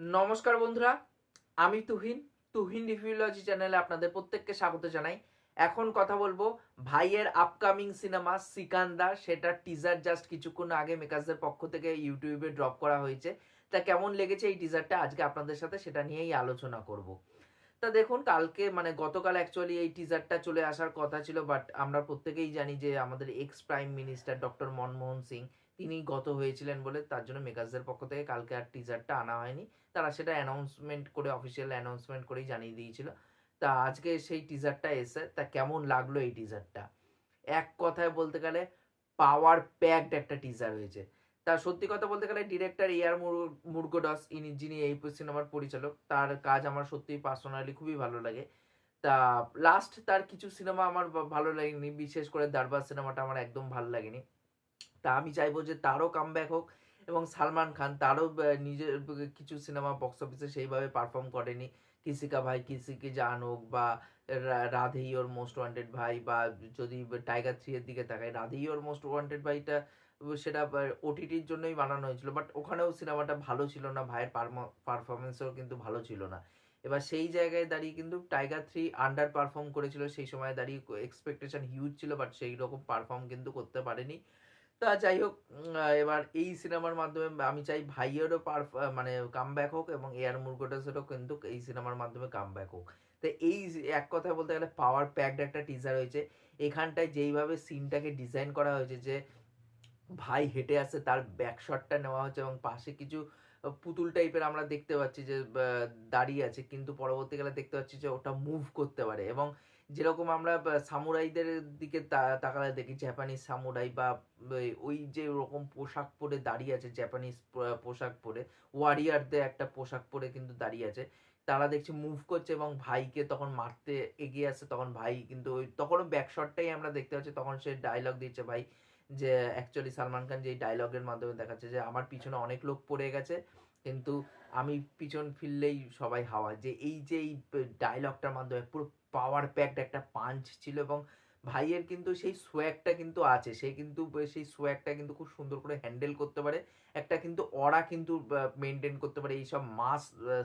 নমস্কার বন্ধুরা, আমি তুহিন তুহিন রিভিউলজি চ্যানেলে আপনাদের প্রত্যেককে স্বাগত জানাই। এখন কথা বলব ভাইয়ের আপকামিং সিনেমা সিকান্দার, সেটা টিজার জাস্ট কিছুক্ষণ আগে মেকার্সদের পক্ষ থেকে ইউটিউবে ড্রপ করা হয়েছে। তা কেমন লেগেছে এই টিজারটা আজকে আপনাদের সাথে সেটা নিয়েই আলোচনা করব। তা দেখুন, কালকে মানে গতকাল অ্যাকচুয়ালি এই টিজারটা চলে আসার কথা ছিল বাট আমরা প্রত্যেকেই জানি যে আমাদের ex prime minister doctor Manmohan Singh তিনি গত হয়েছিলেন বলে তার জন্য মেকার্সদের পক্ষ থেকে কালকে আর টিজারটা আনা হয়নি। তারা সেটা অ্যানাউন্সমেন্ট করে অফিসিয়াল অ্যানাউন্সমেন্ট করেই জানিয়ে দিয়েছিল। তা আজকে সেই টিজারটা এসে, তা কেমন লাগল এই টিজারটা এক কথায় বলতে গেলে পাওয়ার প্যাকড একটা টিজার হয়েছে। তা সত্যি কথা বলতে গেলে ডিরেক্টর এয়ার মুরগোডস, ইনি, যিনি এই সিনেমার পরিচালক, তার কাজ আমার সত্যি পার্সোনালি খুবই ভালো লাগে। তা লাস্ট তার কিছু সিনেমা আমার ভালো লাগেনি, বিশেষ করে দারবার সিনেমাটা আমার একদম ভালো লাগেনি। তা আমি চাইব যে তারও কামব্যাক হোক এবং সালমান খান তারও নিজের কিছু সিনেমা বক্স অফিসে সেইভাবে পারফর্ম করেনি। কিসিকা ভাই, কিসিকে জান হোক বা রা- রাধেই ওর মোস্ট ওয়ান্টেড ভাই বা যদি টাইগার থ্রি এর দিকে তাকাই, রাধেই ওর মোস্ট ওয়ান্টেড ভাইটা, সেটা ওটিটির জন্যই বানানো হয়েছিল। বাট ওখানেও সিনেমাটা ভালো ছিল না, ভাইয়ের পারফরমেন্সও কিন্তু ভালো ছিল না। এবার সেই জায়গায় দাঁড়িয়ে কিন্তু টাইগার থ্রি আন্ডার পারফর্ম করেছিল। সেই সময় দাঁড়িয়ে এক্সপেকটেশন হিউজ ছিল বাট সেই রকম পারফর্ম কিন্তু করতে পারেনি। তা যাই হোক এবার এই সিনেমার মাধ্যমে আমি চাই ভাইয়েরও পার মানে কামব্যাক হোক এবং এয়ার মুরগোটাসেরও কিন্তু এই সিনেমার মাধ্যমে কামব্যাক হোক। তো এই এক কথায় বলতে গেলে পাওয়ার প্যাকড একটা টিজার হয়েছে। এখানটায় যেইভাবে সিনটাকে ডিজাইন করা হয়েছে যে ভাই হেঁটে আসছে, তার ব্যাক শটটা নেওয়া হচ্ছে এবং পাশে কিছু পুতুল টাইপের আমরা দেখতে পাচ্ছি যে দাঁড়িয়ে আছে, কিন্তু পরবর্তীকালে দেখতে পাচ্ছি যে ওটা মুভ করতে পারে। এবং যেরকম আমরা সামুরাইদের দিকে তাকালে দেখি জাপানিজ সামুরাই বা ওই- ওই যে ওরকম পোশাক পরে দাঁড়িয়ে আছে জাপানিজ পোশাক পরে ওয়ারিয়ারদের একটা পোশাক পরে কিন্তু দাঁড়িয়ে আছে। তারা দেখছি মুভ করছে এবং ভাইকে তখন মারতে এগিয়ে আসছে তখন ভাই কিন্তু ওই, তখনও ব্যাকশটটাই আমরা দেখতে পাচ্ছি, তখন সে ডায়লগ দিচ্ছে, ভাই যে অ্যাকচুয়ালি সালমান খান যে ডায়লগের মাধ্যমে দেখাচ্ছে যে আমার পিছনে অনেক লোক পড়ে গেছে, কিন্তু আমি পিছন ফিরলেই সবাই হাওয়া যে এই যে এই ডায়লগটার মাধ্যমে পুরো পাওয়ার প্যাকড একটা পাঞ্চ ছিল এবং ভাইয়ের কিন্তু সেই সোয়াগটা কিন্তু আছে, সে কিন্তু সেই সোয়াগটা কিন্তু খুব সুন্দর করে হ্যান্ডেল করতে পারে, একটা কিন্তু অরা কিন্তু মেনটেন করতে পারে এইসব মাস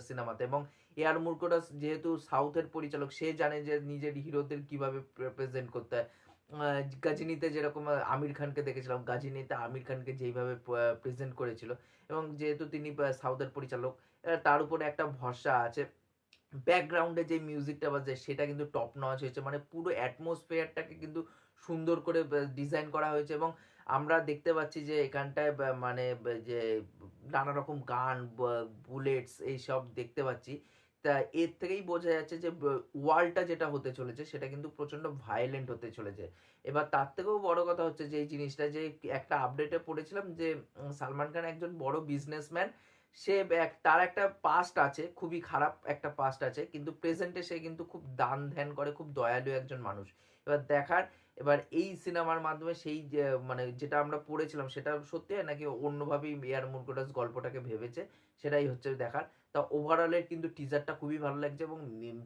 সিনেমাতে এবং এয়ার মুরকোটাস যেহেতু সাউথের পরিচালক, সে জানে যে নিজের হিরোদের কীভাবে প্রেজেন্ট করতে হয়। গাজিনিতে যেরকম আমির খানকে দেখেছিলাম। গাজিনিতে আমির খানকে যেইভাবে প্রেজেন্ট করেছিল। এবং যেহেতু তিনি সাউথের পরিচালক তার উপরে একটা ভরসা আছে। ব্যাকগ্রাউন্ডে যে মিউজিকটা বাজে, সেটা কিন্তু টপ নচ হয়েছে। মানে পুরো অ্যাটমসফিয়ারটাকে কিন্তু সুন্দর করে ডিজাইন করা হয়েছে। এবং আমরা দেখতে পাচ্ছি যে এখানটায় মানে যে নানা রকম গান বুলেটস এইসব দেখতে পাচ্ছি। তা এর থেকেই বোঝা যাচ্ছে যে ওয়ার্ল্ডটা যেটা হতে চলেছে, সেটা কিন্তু প্রচণ্ড ভায়োলেন্ট হতে চলেছে। এবার তার থেকেও বড় কথা হচ্ছে যে, এই জিনিসটা যে, একটা আপডেটে পড়েছিলাম যে সালমান খান একজন বড় বিজনেসম্যান সে তার একটা পাস্ট আছে, খুবই খারাপ একটা পাস্ট আছে, কিন্তু প্রেজেন্টে সে কিন্তু খুব দান ধ্যান করে, খুব দয়ালু একজন মানুষ। এবার দেখার, এবার এই সিনেমার মাধ্যমে সেই, যে মানে যেটা আমরা পড়েছিলাম, সেটা সত্যি নাকি অন্যভাবেই এয়ার মুরগোটাস গল্পটাকে ভেবেছে? সেটাই হচ্ছে দেখার। তা ওভারঅলের কিন্তু টিজারটা খুবই ভালো লাগছে এবং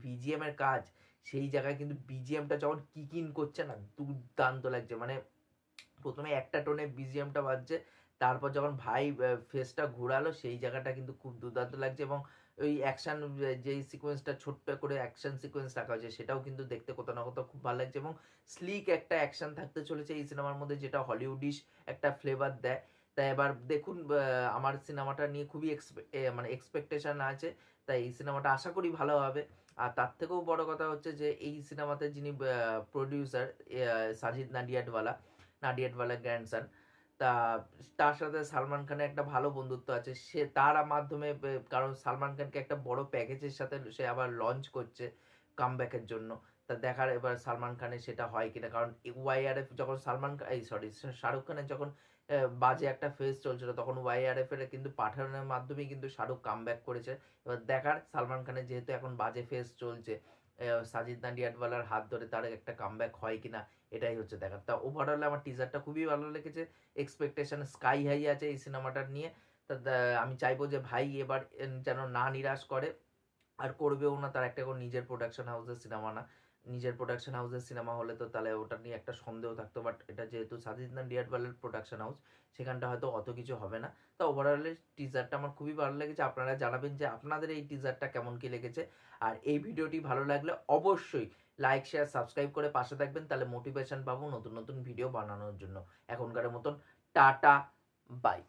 বিজিএম এর কাজ, সেই জায়গায় কিন্তু বিজিএমটা যখন কিকিন করছে না, দুর্দান্ত লাগছে। মানে প্রথমে একটা টোনে বিজিএমটা বাজছে, তারপর যখন ভাই ফেসটা ঘোরালো, সেই জায়গাটা কিন্তু খুব দুর্দান্ত লাগছে এবং ওই অ্যাকশন যেই সিকোয়েন্সটা ছোট্ট করে অ্যাকশন সিকোয়েন্স রাখা হয়েছে, সেটাও কিন্তু দেখতে কোথাও না কোথাও খুব ভালো লাগছে এবং স্লিক একটা অ্যাকশন থাকতে চলেছে এই সিনেমার মধ্যে, যেটা হলিউডিশ একটা ফ্লেভার দেয়। তাই এবার দেখুন আমার সিনেমাটা নিয়ে খুবই মানে এক্সপেকটেশন আছে, তাই এই সিনেমাটা আশা করি ভালো হবে। আর তার থেকেও বড় কথা হচ্ছে যে, এই সিনেমাতে যিনি প্রডিউসার সাজিদ নাডিয়াডওয়ালা নাডিয়াডওয়ালা গ্র্যান্ডসন তা তার সাথে সালমান খানের একটা ভালো বন্ধুত্ব আছে। সে তার মাধ্যমে কারণ সালমান খানকে একটা বড় প্যাকেজের সাথে সে আবার লঞ্চ করছে কামব্যাকের জন্য। তা দেখার এবার সালমান খানের সেটা হয় কিনা? কারণ ওয়াইআরএফ যখন সালমান এই সরি শাহরুখ খানের যখন বাজে একটা ফেস চলছিল, তখন ওয়াইআরএফ এর কিন্তু পাঠানোর মাধ্যমেই কিন্তু শাহরুখ কামব্যাক করেছে। এবার দেখার, সালমান খানের যেহেতু এখন বাজে ফেস চলছে সাজিদ নাডিয়াডওয়ালার হাত ধরে তার একটা কামব্যাক হয় কিনা, এটাই হচ্ছে দেখার। তা ওভারঅল আমার টিজারটা খুবই ভালো লেগেছে এক্সপেকটেশন স্কাই হাই আছে এই সিনেমাটার নিয়ে। তা আমি চাইব যে ভাই এবার যেন না নিরাশ করে, আর করবেও না তার একটা নিজের প্রোডাকশন হাউসের সিনেমা না। নিজের প্রোডাকশন হাউসের সিনেমা হলে তো তাহলে ওটা নিয়ে একটা সন্দেহ থাকতো বাট এটা যেহেতু সাজিদ নান ডিয়ারওয়ালের প্রোডাকশন হাউস সেখানটা হয়তো অত কিছু হবে না। তো ওভারঅলে টিজারটা আমার খুবই ভালো লেগেছে। আপনারা জানাবেন যে আপনাদের এই টিজারটা কেমন কি লেগেছে। আর এই ভিডিওটি ভালো লাগলে অবশ্যই লাইক শেয়ার সাবস্ক্রাইব করে পাশে থাকবেন, তাহলে মোটিভেশন পাবো নতুন নতুন ভিডিও বানানোর জন্য। এখনকার মতন টাটা বাই